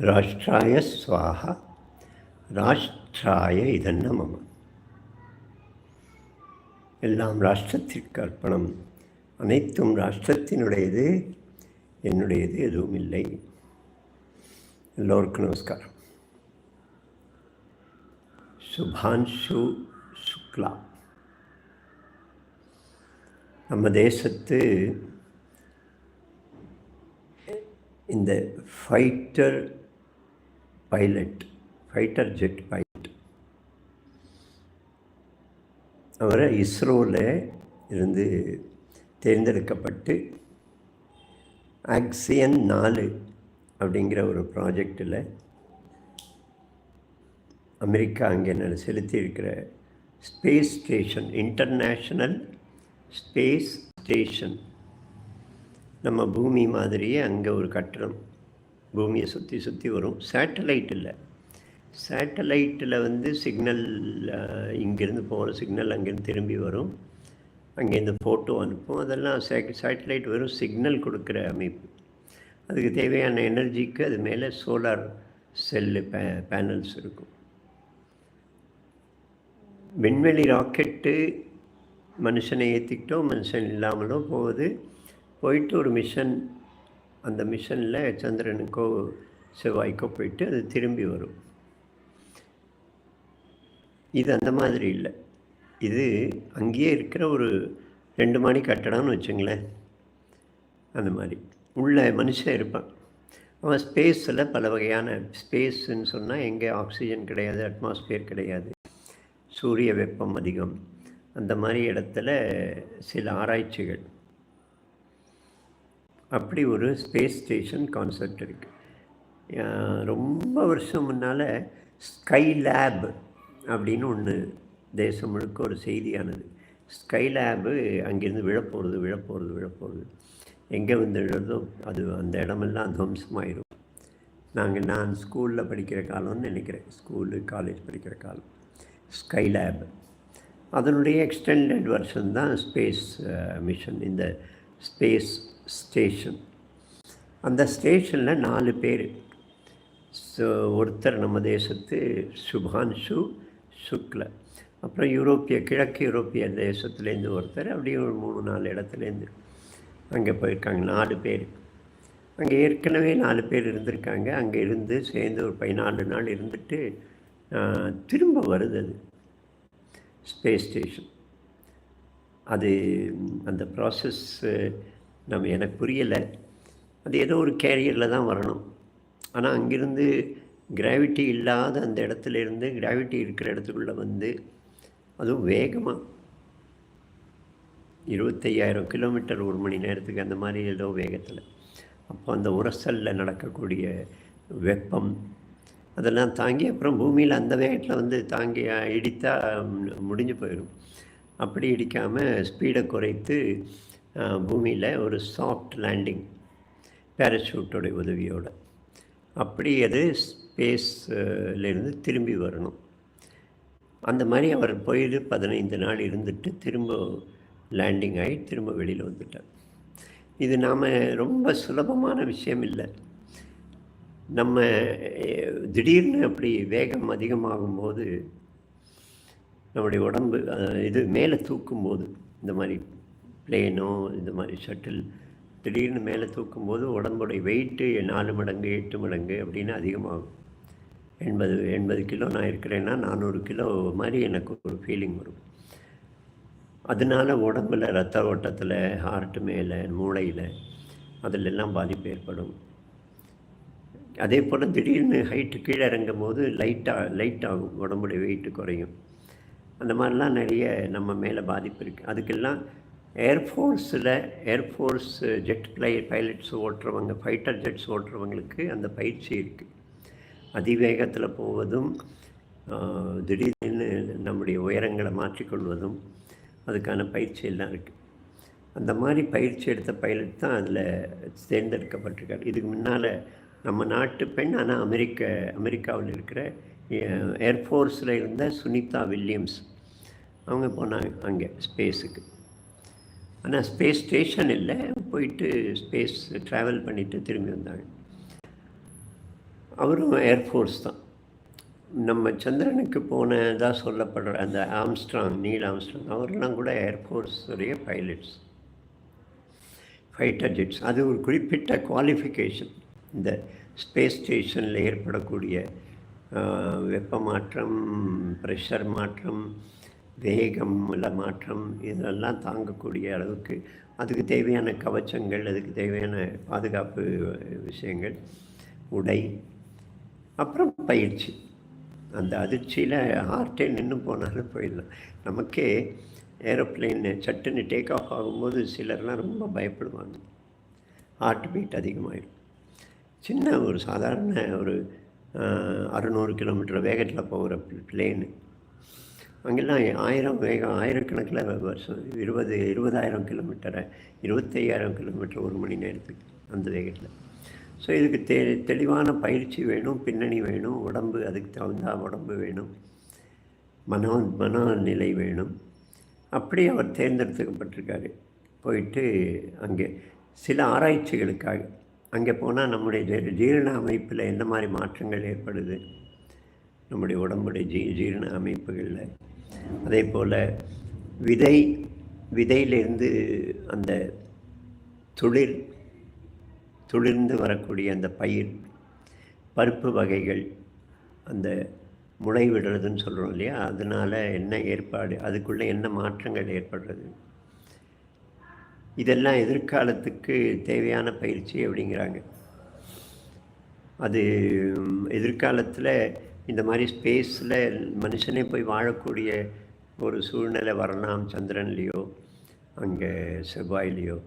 ராஷ்டிராய ஸ்வாஹா ராஷ்டிராய இதென்ன மம எல்லாம் ராஷ்டிரத்திற்கு அர்ப்பணம் அனைத்தும் ராஷ்டிரத்தினுடையது என்னுடையது எதுவும் இல்லை எல்லோருக்கும் நமஸ்காரம். சுபான்ஷு சுக்லா. நம்ம தேசத்து இந்த fighter pilot fighter jet pilot அவரை இஸ்ரோவில் இருந்து தேர்ந்தெடுக்கப்பட்டு ஆக்சியன் நாலு அப்படிங்கிற ஒரு ப்ராஜெக்டில் அமெரிக்கா அங்கே நான் செலுத்தியிருக்கிற space station international space station நம்ம பூமி மாதிரியே அங்கே ஒரு கட்டணம் பூமியை சுற்றி சுற்றி வரும். சேட்டலைட் இல்லை. சேட்டலைட்டில் வந்து சிக்னல் இங்கேருந்து போகிற சிக்னல் அங்கேருந்து திரும்பி வரும். அங்கேருந்து ஃபோட்டோ அனுப்பும். அதெல்லாம் சே சேட்டலைட் வெறும் சிக்னல் கொடுக்குற அமைப்பு. அதுக்கு தேவையான எனர்ஜிக்கு அது மேலே சோலார் செல்லு பே பேனல்ஸ் இருக்கும். விண்வெளி ராக்கெட்டு மனுஷனை ஏற்றிக்கிட்டோ மனுஷன் இல்லாமலோ போகுது. போயிட்டு ஒரு மிஷன் அந்த மிஷனில் சந்திரனுக்கோ செவ்வாய்க்கோ போயிட்டு அது திரும்பி வரும். இது அந்த மாதிரி இல்லை. இது அங்கேயே இருக்கிற ஒரு ரெண்டு மணி கட்டடம்னு வச்சுங்களேன். அந்த மாதிரி. உள்ள மனுஷன் இருப்பான். அவன் ஸ்பேஸில் பல வகையான ஸ்பேஸ்ன்னு சொன்னால் எங்கே ஆக்சிஜன் கிடையாது அட்மாஸ்பியர் கிடையாது. சூரிய வெப்பம் அதிகம். அந்த மாதிரி இடத்துல சில ஆராய்ச்சிகள். அப்படி ஒரு ஸ்பேஸ் ஸ்டேஷன் கான்செப்ட் இருக்குது ரொம்ப வருஷம் முன்னால் ஸ்கை லேப் அப்படின்னு ஒன்று தேசம் முழுக்க ஒரு செய்தியானது. ஸ்கை லேபு அங்கேருந்து விழப்போகிறது விழப்போகிறது விழப்போகிறது எங்கே வந்து விழுதோ அது அந்த இடமெல்லாம் துவம்சமாயிடும் நாங்கள் நான் ஸ்கூலில் படிக்கிற காலம்னு நினைக்கிறேன். ஸ்கூலு காலேஜ் படிக்கிற காலம். ஸ்கை லேப் அதனுடைய எக்ஸ்டெண்டட் வெர்ஷன் தான் ஸ்பேஸ் மிஷன் uh, இந்த ஸ்பேஸ் ஸ்டேஷன் அந்த ஸ்டேஷனில் நாலு பேர். ஸோ ஒருத்தர் நம்ம தேசத்து சுபான்ஷு சுக்ல. அப்புறம் யூரோப்பிய கிழக்கு யூரோப்பிய தேசத்துலேருந்து ஒருத்தர் அப்படியே ஒரு மூணு நாலு இடத்துலேருந்து அங்கே போயிருக்காங்க நாலு பேர். அங்கே ஏற்கனவே நாலு பேர் இருந்திருக்காங்க. அங்கே இருந்து சேர்ந்து ஒரு பதினாலு நாள் இருந்துட்டு திரும்ப வருது அது. ஸ்பேஸ் ஸ்டேஷன் அது அந்த ப்ராசஸ் நம்ம எனக்கு புரியலை. அது ஏதோ ஒரு கேரியரில் தான் வரணும். ஆனால் அங்கேருந்து கிராவிட்டி இல்லாத அந்த இடத்துல இருந்து கிராவிட்டி இருக்கிற இடத்துக்குள்ளே வந்து அதுவும் வேகமாக இருபத்தையாயிரம் கிலோமீட்டர் ஒரு மணி நேரத்துக்கு அந்த மாதிரி ஏதோ வேகத்தில். அப்போ அந்த உரசலில் நடக்கக்கூடிய வெப்பம் அதெல்லாம் தாங்கி அப்புறம் பூமியில் அந்த வேகத்தில் வந்து தாங்கி இடித்தால் முடிஞ்சு போயிடும் அப்படி இடிக்காமல் ஸ்பீடை குறைத்து பூமியில் ஒரு சாஃப்ட் லேண்டிங் பேராஷூட்டோடைய உதவியோடு. அப்படி அது ஸ்பேஸ்லேருந்து திரும்பி வரணும். அந்த மாதிரி அவர் போயிட்டு பதினைந்து நாள் இருந்துட்டு திரும்ப லேண்டிங் ஆகி திரும்ப வெளியில் வந்துட்டார். இது நாம் ரொம்ப சுலபமான விஷயம் இல்லை. நம்ம திடீர்னு அப்படி வேகம் அதிகமாகும்போது நம்முடைய உடம்பு இது மேலே தூக்கும்போது இந்த மாதிரி பிளேனோ இந்த மாதிரி ஷட்டில் திடீர்னு மேலே தூக்கும்போது உடம்புடைய வெயிட்டு நாலு மடங்கு எட்டு மடங்கு அப்படின்னு அதிகமாகும். எண்பது எண்பது கிலோ நான் இருக்கிறேன்னா நானூறு கிலோ மாதிரி எனக்கு ஒரு ஃபீலிங் வரும். அதனால் உடம்பில் ரத்த ஓட்டத்தில் ஹார்ட்டு மேலே மூளையில் அதிலெல்லாம் பாதிப்பு ஏற்படும். அதே போல் திடீர்னு ஹைட்டு கீழே இறங்கும் போது லைட்டாக லைட் ஆகும். உடம்புடைய வெயிட்டு குறையும். அந்த மாதிரிலாம் நிறைய நம்ம மேலே பாதிப்பு இருக்குது அதுக்கெல்லாம் ஏர்ஃபோர்ஸில் air force jet fly pilots ஓட்டுறவங்க ஃபைட்டர் ஜெட்ஸ் ஓட்டுறவங்களுக்கு அந்த பயிற்சி இருக்குது அதிவேகத்தில் போவதும் திடீர்னு நம்முடைய உயரங்களை மாற்றிக்கொள்வதும் அதுக்கான பயிற்சி எல்லாம் இருக்குது அந்த மாதிரி பயிற்சி எடுத்த பைலட் தான் அதில் தேர்ந்தெடுக்கப்பட்டிருக்கார். இதுக்கு முன்னால் நம்ம நாட்டு பெண் ஆனால் அமெரிக்க அமெரிக்காவில் இருக்கிற ஏர்ஃபோர்ஸில் இருந்த சுனிதா வில்லியம்ஸ். அவங்க போனாங்க அங்கே ஸ்பேஸுக்கு ஆனால் ஸ்பேஸ் ஸ்டேஷன் இல்லை போயிட்டு ஸ்பேஸ் ட்ராவல் பண்ணிவிட்டு திரும்பி வந்தாங்க அவரும் ஏர்ஃபோர்ஸ் தான். நம்ம சந்திரனுக்கு போனதாக சொல்லப்படுற அந்த ஆம்ஸ்ட்ராங் நீல் ஆம்ஸ்ட்ராங் அவரெல்லாம் கூட ஏர்ஃபோர்ஸுடைய பைலட்ஸ் ஃபைட்டர் ஜெட்ஸ் அது ஒரு குறிப்பிட்ட குவாலிஃபிகேஷன் இந்த ஸ்பேஸ் ஸ்டேஷனில் ஏற்படக்கூடிய வெப்ப மாற்றம் ப்ரெஷர் மாற்றம் வேகம் உள்ள மாற்றம் இதெல்லாம் தாங்கக்கூடிய அளவுக்கு அதுக்கு தேவையான கவச்சங்கள் அதுக்கு தேவையான பாதுகாப்பு விஷயங்கள் உடை அப்புறம் பயிற்சி. அந்த அதிர்ச்சியில் ஹார்ட்டே நின்று போனாலும் போயிடலாம். நமக்கே ஏரோப்ளேன் சட்டுன்னு டேக் ஆஃப் ஆகும்போது சிலர்லாம் ரொம்ப பயப்படுவாங்க. ஹார்ட் பீட் அதிகமாகிடும் சின்ன ஒரு சாதாரண ஒரு அறுநூறு கிலோமீட்டர் வேகத்தில் போகிற பிளேனு அங்கெல்லாம் ஆயிரம் வேகம் ஆயிரக்கணக்கில் வருஷம் இருபது இருபதாயிரம் கிலோமீட்டரை இருபத்தையாயிரம் கிலோமீட்டர் ஒரு மணி நேரத்துக்கு அந்த வேகத்தில். ஸோ இதுக்கு தெ தெளிவான பயிற்சி வேணும் பின்னணி வேணும் உடம்பு அதுக்கு தகுந்த உடம்பு வேணும் மன மனநிலை வேணும். அப்படி அவர் தேர்ந்தெடுத்துக்கப்பட்டிருக்காரு போயிட்டு அங்கே சில ஆராய்ச்சிகளுக்காக அங்கே போனால் நம்முடைய ஜீரண அமைப்பில் என்ன மாதிரி மாற்றங்கள் ஏற்படுது? நம்முடைய உடம்புடைய ஜீ ஜீரண அமைப்புகளில். அதே போல் விதை விதையிலிருந்து அந்த துளிர் துளிர்ந்து வரக்கூடிய அந்த பயிர் பருப்பு வகைகள் அந்த முளை விடுறதுன்னு சொல்கிறோம் இல்லையா? அதனால் என்ன ஏற்பாடு அதுக்குள்ளே என்ன மாற்றங்கள் ஏற்படுறது? இதெல்லாம் எதிர்காலத்துக்கு தேவையான பயிற்சி அப்படிங்கிறாங்க. அது எதிர்காலத்தில் இந்த மாதிரி ஸ்பேஸில் மனுஷனே போய் வாழக்கூடிய ஒரு சூழ்நிலை வரலாம் சந்திரன்லேயோ அங்கே செவ்வாயிலையோ.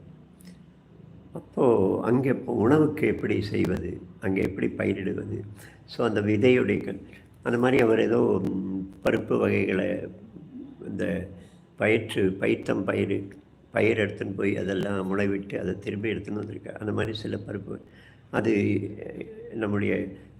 அப்போது அங்கே இப்போ உணவுக்கு எப்படி செய்வது? அங்கே எப்படி பயிரிடுவது? ஸோ அந்த விதையுடைய அந்த மாதிரி அவர் ஏதோ பருப்பு வகைகளை இந்த பயிற்று பயித்தம் பயிர் பயிர் எடுத்துன்னு போய் அதெல்லாம் முளைவிட்டு அதை திரும்பி எடுத்துன்னு வந்திருக்கார். அந்த மாதிரி சில பருப்பு. அது நம்முடைய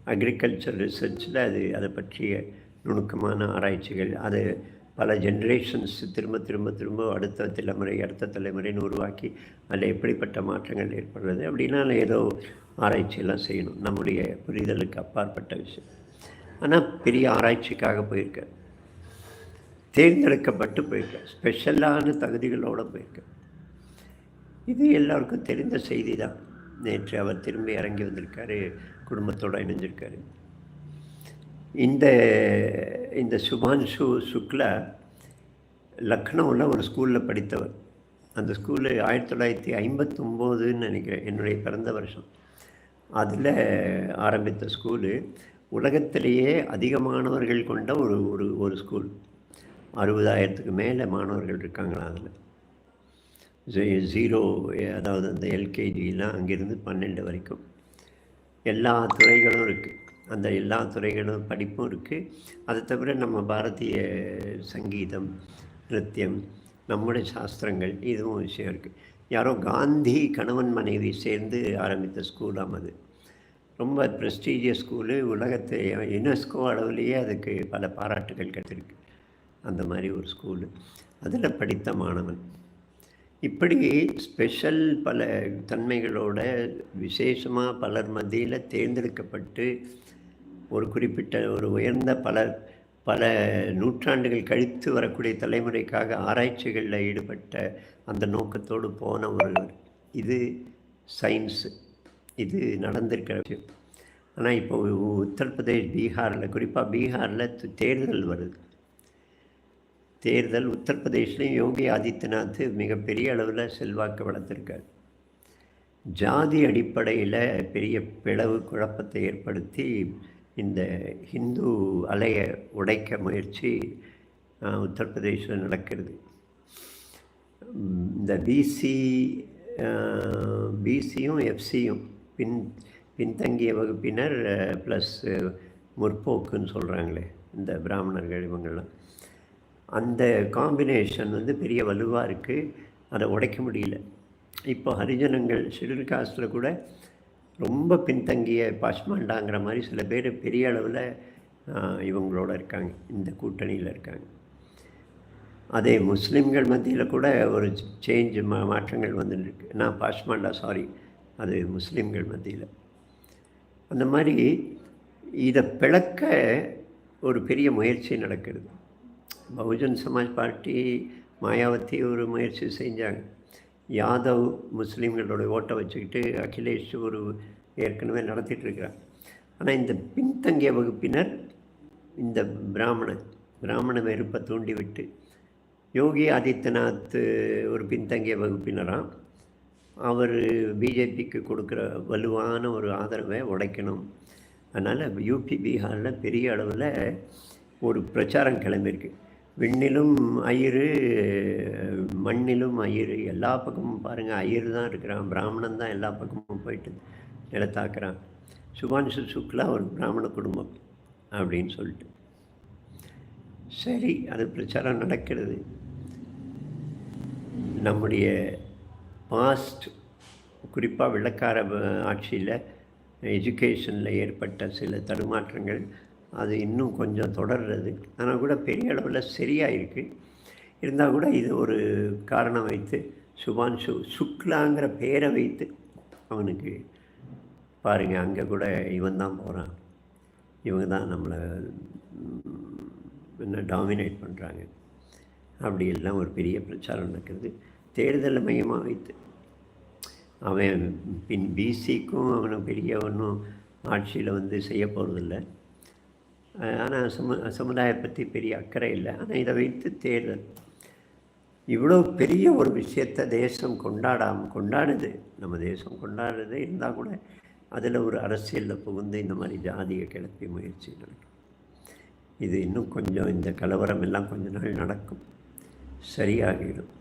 அக்ரிகல்ச்சர் ரிசர்ச்சில் அது அதை பற்றிய நுணுக்கமான ஆராய்ச்சிகள். அது பல ஜென்ரேஷன்ஸ் திரும்ப திரும்ப திரும்ப அடுத்த தலைமுறை அடுத்த தலைமுறைன்னு உருவாக்கி அதில் எப்படிப்பட்ட மாற்றங்கள் ஏற்படுறது அப்படின்னா ஏதோ ஆராய்ச்சியெல்லாம் செய்யணும். நம்முடைய புரிதலுக்கு அப்பாற்பட்ட விஷயம். ஆனால் பெரிய ஆராய்ச்சிக்காக போயிருக்கேன். தேர்ந்தெடுக்கப்பட்டு போயிருக்கேன். ஸ்பெஷலான தகுதிகளோடு போயிருக்கேன். இது எல்லாருக்கும் தெரிந்த செய்தி தான். நேற்று அவர் திரும்பி இறங்கி வந்திருக்காரு. குடும்பத்தோடு இணைஞ்சிருக்காரு. இந்த இந்த சுபான்ஷு சுக்லா லக்னோவில் ஒரு ஸ்கூலில் படித்தவர். அந்த ஸ்கூலு ஆயிரத்தி தொள்ளாயிரத்தி ஐம்பத்தொம்போதுன்னு நினைக்கிறேன் என்னுடைய பிறந்த வருஷம். அதில் ஆரம்பித்த ஸ்கூலு உலகத்திலேயே அதிக மாணவர்கள் கொண்ட ஒரு ஒரு ஒரு ஸ்கூல். அறுபதாயிரத்துக்கு மேலே மாணவர்கள் இருக்காங்களா அதில். ஜீ- ஜீரோ அதாவது அந்த எல்கேஜிலாம் அங்கேருந்து பன்னெண்டு வரைக்கும். எல்லா துறைகளும் இருக்குது அந்த எல்லா துறைகளும் படிப்பும் இருக்குது அதை தவிர நம்ம பாரதிய சங்கீதம் நிருத்தியம் நம்முடைய சாஸ்திரங்கள் இதுவும் விஷயம் இருக்குது யாரோ காந்தி கணவன் மனைவி சேர்ந்து ஆரம்பித்த ஸ்கூலாம் அது. ரொம்ப ப்ரெஸ்டீஜியஸ் ஸ்கூலு உலகத்தை யுனெஸ்கோ அளவுலேயே அதுக்கு பல பாராட்டுகள் கிடைச்சிருக்கு. அந்த மாதிரி ஒரு ஸ்கூலு அதில் படித்த மாணவன். இப்படி ஸ்பெஷல் பல தன்மைகளோட விசேஷமாக பலர் மத்தியில் தேர்ந்தெடுக்கப்பட்டு ஒரு குறிப்பிட்ட ஒரு உயர்ந்த பல பல நூற்றாண்டுகள் கழித்து வரக்கூடிய தலைமுறைக்காக ஆராய்ச்சிகளில் ஈடுபட்ட அந்த நோக்கத்தோடு போன ஒரு இது சயின்ஸு இது நடந்திருக்கிற விஷயம். ஆனால் இப்போ உத்தரப்பிரதேஷ் பீகாரில் குறிப்பாக பீகாரில் தேர்தல் வருது. தேர்தல் உத்தரப்பிரதேஷ்லேயும் யோகி ஆதித்யநாத் மிகப்பெரிய அளவில் செல்வாக்கு வளர்த்துருக்கார். ஜாதி அடிப்படையில் பெரிய பிளவு குழப்பத்தை ஏற்படுத்தி இந்த ஹிந்து அலையை உடைக்க முயற்சி உத்தரப்பிரதேசில் நடக்கிறது. இந்த பிசி பிசியும் எஃப்சியும் பின் பின்தங்கிய வகுப்பினர் ப்ளஸ் முற்போக்குன்னு சொல்கிறாங்களே இந்த பிராமணர்கள் இவங்கெல்லாம். அந்த காம்பினேஷன் வந்து பெரிய வலுவாக இருக்குது அதை உடைக்க முடியல. இப்போ ஹரிஜனங்கள் ஷெடியூல் காஸ்டில் கூட ரொம்ப பின்தங்கிய பாஷ்மாண்டாங்கிற மாதிரி சில பேர் பெரிய அளவில் இவங்களோட இருக்காங்க. இந்த கூட்டணியில் இருக்காங்க. அதே முஸ்லீம்கள் மத்தியில் கூட ஒரு சேஞ்சு மா மாற்றங்கள் வந்துருக்கு நான் பாஷ்மாண்டா சாரி அது முஸ்லீம்கள் மத்தியில். அந்த மாதிரி இதை பிளக்க ஒரு பெரிய முயற்சி நடக்கிறது. பகுஜன் சமாஜ் பார்ட்டி மாயாவதி ஒரு முயற்சி செஞ்சாங்க. யாதவ் முஸ்லீம்களோட ஓட்டை வச்சுக்கிட்டு அகிலேஷ் ஒரு ஏற்கனவே நடத்திட்டுருக்கிறார் ஆனால் இந்த பின்தங்கிய வகுப்பினர் இந்த பிராமண பிராமண வெறுப்பை தூண்டிவிட்டு யோகி ஆதித்யநாத் ஒரு பின்தங்கிய வகுப்பினராக அவர் பிஜேபிக்கு கொடுக்குற வலுவான ஒரு ஆதரவை உடைக்கணும். அதனால் யூபி பீகாரில் பெரிய அளவில் ஒரு பிரச்சாரம் கிளம்பியிருக்கு. விண்ணிலும் ஐயரு மண்ணிலும் ஐயரு எல்லா பக்கமும் பாருங்கள் ஐயரு தான் இருக்கிறான். பிராமணன் தான் எல்லா பக்கமும் போயிட்டு நிலத்தாக்குறான் சுபான்சு சுக்லா ஒரு பிராமண குடும்பம் அப்படின்னு சொல்லிட்டு. சரி அது பிரச்சாரம் நடக்கிறது. நம்முடைய பாஸ்ட் குறிப்பாக வெள்ளக்கார ஆட்சியில் எஜுகேஷனில் ஏற்பட்ட சில தடுமாற்றங்கள் அது இன்னும் கொஞ்சம் தொடர்றது. ஆனால் கூட பெரிய அளவில் சரியாக இருக்குது இருந்தால் கூட இது ஒரு காரணம் வைத்து சுபான்ஷு சுக்லாங்கிற பேரை வைத்து அவனுக்கு பாருங்கள் அங்கே கூட இவன் தான் போகிறான் இவங்க தான் நம்மளை என்ன டாமினேட் பண்ணுறாங்க அப்படி எல்லாம் ஒரு பெரிய பிரச்சாரம் நடக்கிறது தேர்தல் மையமாக வைத்து அவன் பின் பிசிக்கும் அவனை பெரிய ஒன்றும் ஆட்சியில் வந்து செய்ய போகிறதில்ல ஆனால் சமு சமுதாயம் பற்றி பெரிய அக்கறை இல்லை. ஆனால் இதை வைத்து தேர்தல். இவ்வளோ பெரிய ஒரு விஷயத்தை தேசம் கொண்டாடாமல் கொண்டாடுது. நம்ம தேசம் கொண்டாடுறது இருந்தால் கூட அதில் ஒரு அரசியலில் புகுந்து இந்த மாதிரி ஜாதியை கிளப்பி முயற்சி நடக்கும். இது இன்னும் கொஞ்சம் இந்த கலவரம் எல்லாம் கொஞ்ச நாள் நடக்கும். சரியாகிடும்.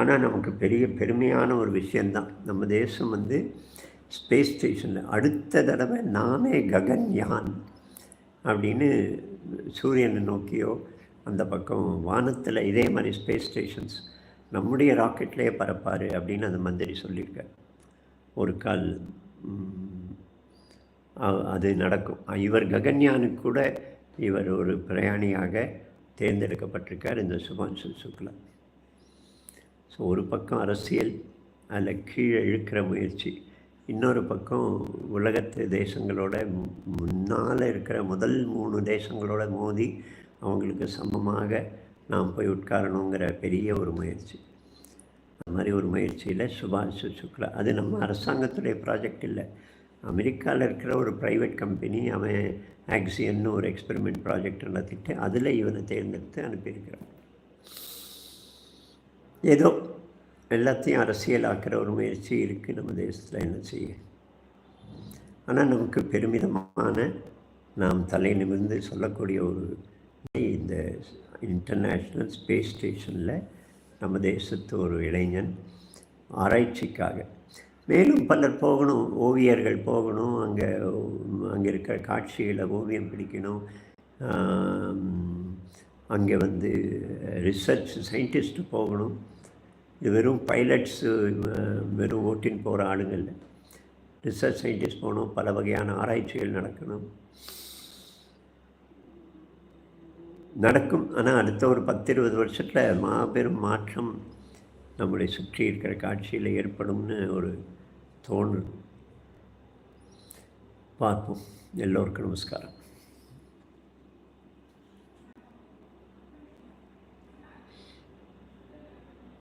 ஆனால் நமக்கு பெரிய பெருமையான ஒரு விஷயந்தான் நம்ம தேசம் வந்து ஸ்பேஸ் ஸ்டேஷனில் அடுத்த தடவை நாமே ககன்யான் அப்படின்னு சூரியனை நோக்கியோ அந்த பக்கம் வானத்தில் இதே மாதிரி ஸ்பேஸ் ஸ்டேஷன்ஸ் நம்முடைய ராக்கெட்லேயே பறப்பார் அப்படின்னு அந்த மந்திரி சொல்லியிருக்கார். ஒரு கால் அது நடக்கும். இவர் ககன்யானுக்கு கூட இவர் ஒரு பிரயாணியாக தேர்ந்தெடுக்கப்பட்டிருக்கார் இந்த சுபான்சு சுக்லா. ஸோ ஒரு பக்கம் அரசியல் அதில் கீழே இழுக்கிற முயற்சி. இன்னொரு பக்கம் உலகத்து தேசங்களோட முன்னால் இருக்கிற முதல் மூணு தேசங்களோட மோதி அவங்களுக்கு சமமாக நாம் போய் உட்காரணுங்கிற பெரிய ஒரு முயற்சி. அது மாதிரி ஒரு முயற்சியில் சுபாஷ் சுக்லா. அது நம்ம அரசாங்கத்துடைய ப்ராஜெக்ட் இல்லை. அமெரிக்காவில் இருக்கிற ஒரு ப்ரைவேட் கம்பெனி அவன் ஆக்சியன்னு ஒரு எக்ஸ்பெரிமெண்ட் ப்ராஜெக்ட் நடத்திட்டு அதில் இவனை தேர்ந்தெடுத்து அனுப்பியிருக்கிறான். ஏதோ எல்லாத்தையும் அரசியலாக்கிற ஒரு முயற்சி இருக்குது நம்ம தேசத்தில் என்ன செய்ய? ஆனால் நமக்கு பெருமிதமான நாம் தலை நிமிர்ந்து சொல்லக்கூடிய ஒரு இந்த இன்டர்நேஷ்னல் ஸ்பேஸ் ஸ்டேஷனில் நம்ம தேசத்து ஒரு இளைஞன் ஆராய்ச்சிக்காக. மேலும் பலர் போகணும் ஓவியர்கள் போகணும் அங்கே அங்கே இருக்கிற காட்சிகளை ஓவியம் பிடிக்கணும். அங்கே வந்து ரிசர்ச் சயின்டிஸ்ட்டு போகணும். வெறும் பைலட்ஸு வெறும் ஓட்டின் போகிற ஆளுங்கள் ரிசர்ச் சயின்டிஸ்ட் போகணும் பல வகையான ஆராய்ச்சிகள் நடக்கணும். நடக்கும். ஆனால் அடுத்த ஒரு பத்து இருபது வருஷத்தில் மாபெரும் மாற்றம் நம்முடைய சுற்றி இருக்கிற காட்சியில் ஏற்படும்னு ஒரு தோணு. பார்ப்போம். எல்லோருக்கும் நமஸ்காரம்.